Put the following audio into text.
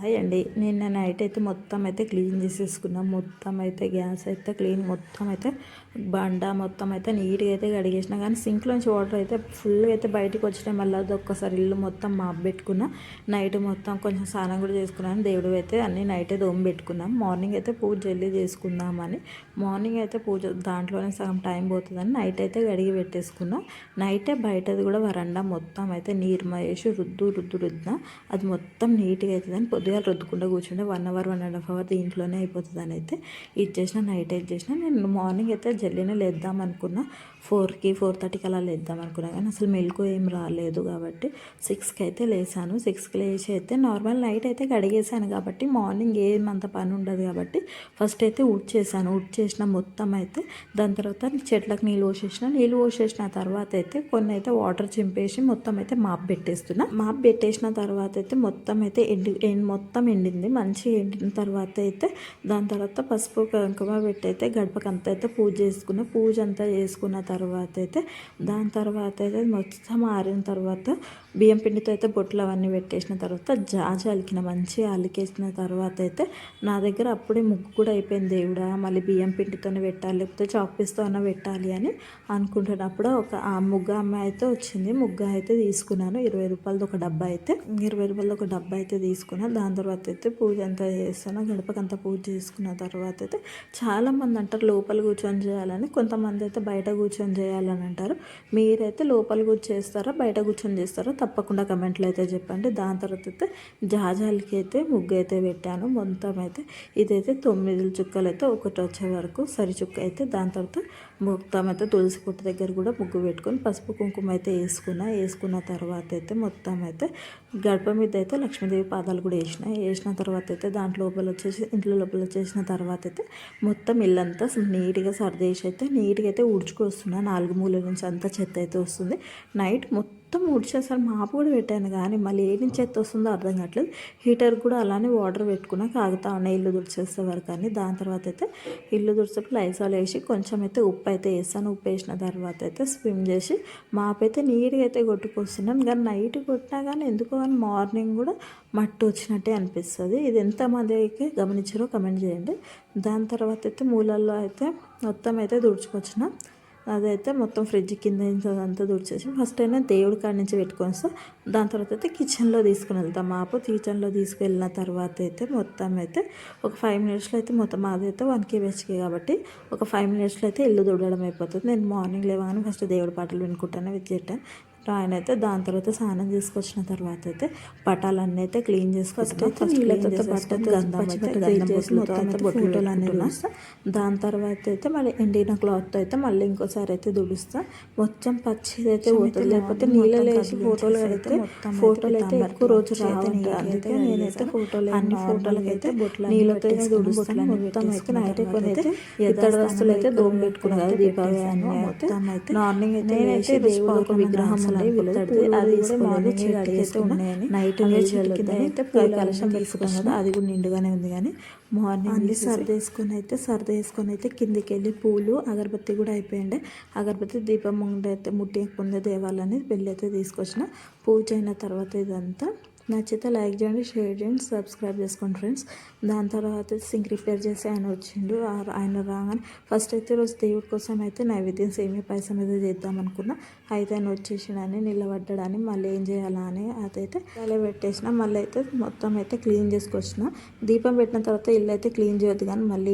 Hi అండి. నిన్న night అయితే మొత్తం అయితే క్లీన్ చేసేసుకున్నాం. మొత్తం అయితే గ్యాస్ అయితే క్లీన్ మొత్తం అయితే బండ మొత్తం అయితే నీట్గా అయితే కడిగేసిన. కానీ సింక్లోంచి వాటర్ అయితే ఫుల్గా అయితే బయటకు వచ్చినాయి. మళ్ళీ అది ఒక్కసారి ఇల్లు మొత్తం మాప్ పెట్టుకున్నా. నైట్ మొత్తం కొంచెం స్నానం కూడా చేసుకున్నాను దేవుడు అయితే అన్ని నైటే దోమ పెట్టుకున్నాం. మార్నింగ్ అయితే పూజ జల్దీ చేసుకుందామని. మార్నింగ్ అయితే పూజ దాంట్లోనే సగం టైం పోతుందని నైట్ అయితే కడిగి పెట్టేసుకున్నా. నైటే బయటది కూడా వరండా మొత్తం అయితే నీరు వేసి రుద్దు రుద్దు రుద్దా అది మొత్తం నీట్గా అవుతుందని పొద్దుగా రుద్దుకుండా కూర్చుంటే one hour one and half hour దీంట్లోనే అయిపోతుంది అని అయితే ఇది చేసిన నైట్ అయితే చేసిన. నేను మార్నింగ్ అయితే జల్లీనే లేద్దాం అనుకున్నా. ఫోర్కి ఫోర్ థర్టీకి అలా లేద్దాం అనుకున్నా కానీ అసలు మెలకు ఏం రాలేదు కాబట్టి సిక్స్కి అయితే లేసాను. సిక్స్కి లేచి అయితే నార్మల్ నైట్ అయితే కడిగేసాను కాబట్టి మార్నింగ్ ఏమంత పని ఉండదు కాబట్టి ఫస్ట్ అయితే ఉడ్ చేశాను. ఉడ్ చేసిన మొత్తం అయితే దాని తర్వాత చెట్లకు నీళ్ళు పోసేసిన. నీళ్ళు పోసేసిన తర్వాత అయితే కొన్ని అయితే వాటర్ చింపేసి మొత్తం అయితే మాప్ పెట్టేస్తున్నా. మాప్ పెట్టేసిన తర్వాత అయితే మొత్తం అయితే ఎండి ఎండ్ మొత్తం ఎండింది. మంచిగా ఎండిన తర్వాత అయితే దాని తర్వాత పసుపు కుంకుమ పెట్టి అయితే గడపకంతా అయితే పూజ చేసుకున్న పూజ అంతా చేసుకున్న తర్వాత అయితే దాని తర్వాత అయితే మొత్తం ఆరిన తర్వాత బియ్యం పిండితో అయితే బొట్లు అవన్నీ పెట్టేసిన తర్వాత జాజి అలికిన మంచిగా అలికేసిన తర్వాత అయితే నా దగ్గర అప్పుడే ముగ్గు కూడా అయిపోయింది. దేవుడా మళ్ళీ బియ్యం పిండితోనే పెట్టాలి లేకపోతే చాక్ పీస్తో అన్న పెట్టాలి అని అనుకుంటున్నప్పుడు ఒక ఆ ముగ్గు అమ్మాయి అయితే వచ్చింది. ముగ్గ అయితే తీసుకున్నాను. ఇరవై రూపాయలది ఒక డబ్బా అయితే ఇరవై రూపాయలది ఒక డబ్బా అయితే తీసుకున్నాను దాని తర్వాత అయితే పూజ అంతా చేస్తాను. గడపకంతా పూజ చేసుకున్న తర్వాత అయితే చాలామంది అంటారు లోపల కూర్చొని చేయాలని. కొంతమంది అయితే బయట కూర్చొని చేయాలని అంటారు. మీరైతే లోపల కూర్చొని చేస్తారా బయట కూర్చొని చేస్తారా? తప్పకుండా కమెంట్లు అయితే చెప్పండి. దాని తర్వాత అయితే జాజాలకి అయితే ముగ్గు అయితే పెట్టాను. మొత్తం అయితే ఇదైతే తొమ్మిది చుక్కలు అయితే ఒకటి వచ్చే వరకు సరి చుక్క అయితే దాని తర్వాత మొత్తం అయితే తులసి పుట్ట దగ్గర కూడా ముగ్గు పెట్టుకొని పసుపు కుంకుమ అయితే వేసుకున్నా. వేసుకున్న తర్వాత అయితే మొత్తం అయితే గడప మీద అయితే లక్ష్మీదేవి పాదాలు కూడా వేసిన. వేసిన తర్వాత అయితే దాంట్లో లోపల వచ్చేసి ఇంట్లో లోపల వచ్చేసిన తర్వాత అయితే మొత్తం ఇల్లంతా నీట్గా సర్దేసి అయితే నీట్గా అయితే ఉడుచుకొస్తున్నా నాలుగు మూల నుంచి అంతా చెత్త అయితే వస్తుంది. నైట్ మొత్తం మొత్తం ఊడ్చేసాను మాపు కూడా పెట్టాను కానీ మళ్ళీ ఏ నుంచి ఎత్తి వస్తుందో అర్థం కావట్లేదు. హీటర్ కూడా అలానే వాటర్ పెట్టుకున్నా కాగుతా ఉన్నాయి. ఇల్లు తుడిచేసే వరకు కానీ దాని తర్వాత అయితే ఇల్లు దుడిచేపు లైసాలు వేసి కొంచెం అయితే ఉప్పు అయితే వేసాను. ఉప్పు వేసిన తర్వాత అయితే స్విమ్ చేసి మాపు అయితే నీట్గా అయితే కొట్టుకొస్తున్నాను కానీ నైట్ కొట్టినా కానీ ఎందుకో కానీ మార్నింగ్ కూడా మట్టి వచ్చినట్టే అనిపిస్తుంది. ఇది ఎంతమందికి గమనించారో కమెంట్ చేయండి. దాని తర్వాత అయితే మూలల్లో అయితే మొత్తం అయితే తుడుచుకొచ్చిన. అదైతే మొత్తం ఫ్రిడ్జ్ కింద అంతా తుడిచేసి ఫస్ట్ అయినా దేవుడి కాడి నుంచి పెట్టుకొని వస్తాం. దాని తర్వాత అయితే కిచెన్లో తీసుకుని వెళ్తాం. మాపు కిచెన్లో తీసుకెళ్ళిన తర్వాత అయితే మొత్తం అయితే ఒక ఫైవ్ మినిట్స్లో అయితే మొత్తం అదైతే వన్ కేబీహెచ్కే కాబట్టి ఒక ఫైవ్ మినిట్స్లో అయితే ఇల్లు దూడడం అయిపోతుంది. నేను మార్నింగ్ లేవగానే ఫస్ట్ దేవుడి పాటలు వినుకుంటాను విద్యటాను ఆయన అయితే దాని తర్వాత స్నానం చేసుకొచ్చిన తర్వాత అయితే పటాలన్నీ అయితే క్లీన్ చేసుకొస్తే నీళ్ళతో బట్టలు బొట్టులు అనేది దాని తర్వాత అయితే మళ్ళీ ఎండిన క్లాత్ అయితే మళ్ళీ ఇంకోసారి అయితే దుడుస్తా మొత్తం పచ్చిది అయితే పోతుంది. లేకపోతే నీళ్ళలో వేసి ఫోటోలు అయితే ఫోటోలు అయితే ఎక్కువ రోజు అందుకే నేనైతే ఫోటోలు అన్ని ఫోటోలకి అయితే నీళ్ళతో దుడుస్తాను మొత్తం అయితే నైట్ కొన్ని అయితే ఇతర వస్తువులు అయితే దోమ పెట్టుకున్నాను దీపావళి మొత్తం అయితే మార్నింగ్ అయితే నేనైతే దేవుడు అది ఉన్నాయని నైట్ అయితే కలశం కదా అది కూడా నిండుగానే ఉంది కానీ మార్నింగ్ అన్ని సర్దేసుకొని అయితే సర్దేసుకొని అయితే కిందికి వెళ్ళి పూలు అగరబత్తి కూడా అయిపోయిండే. అగరబత్తి దీపం ముందు అయితే ముట్టి దేవాలని పెళ్ళి అయితే తీసుకొచ్చిన. పూజ అయిన తర్వాత ఇదంతా నచ్చితే లైక్ చేయండి షేర్ చేయండి సబ్స్క్రైబ్ చేసుకోండి ఫ్రెండ్స్. దాని తర్వాత సింక్ రిపేర్ చేసి ఆయన వచ్చిండు. ఆయన రాగానే ఫస్ట్ అయితే రోజు దేవుడి కోసం అయితే నైవేద్యం సేమియా పాయసం మీద చేద్దాం అనుకున్నా. అయితే ఆయన వచ్చేసిడని నిలబడ్డాడని మళ్ళీ ఏం చేయాలా అని అదైతే అలా పెట్టేసిన. మళ్ళీ అయితే మొత్తం అయితే క్లీన్ చేసుకొచ్చిన. దీపం పెట్టిన తర్వాత ఇల్లు అయితే క్లీన్ చేయొద్దు కానీ మళ్ళీ